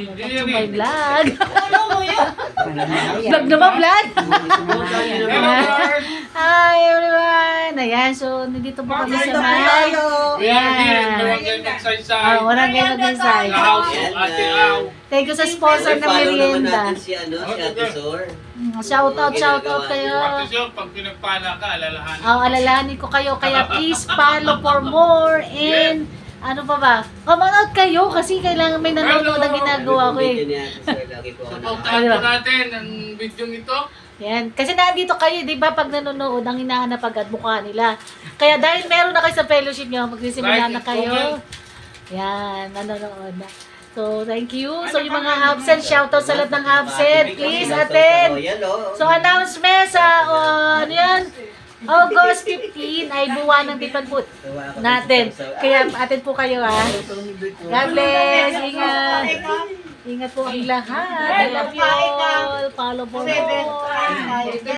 Welcome to my vlog. Ano? Vlog naman, vlog. Hello, Lord. Hi, everyone. Ayan, so, nandito po kami sa may... We are here in Ayan. Oh, walang ganyan Au. Thank you sa sponsor naman merienda. si ano, si Ate Sor. Shout out, shout out kayo. Sir, pag pinagpala ka, alalahanin. Oh, alalahanin ko kayo. Kaya please follow for more. And ano pa ba? Kamanood kayo kasi kailangan may nanonood na ginagawa ko Video eh. Supportahan po natin ang video ito. Yan. Kasi nandito kayo, di ba, pag nanonood, ang hinahanap agad mukha nila. Kaya dahil meron na kayo sa fellowship nyo, magsisimula na kayo. Yan, nanonood na. So, thank you. So, yung mga absent, shoutout sa lahat ng absent. Please attend. So, announcement sa, uh, ano yan? August 15 ay buwan ng Tipan Food natin. Kaya attend po kayo ha. God bless. Ingat. Ingat po ang lahat. I love you all. Follow po.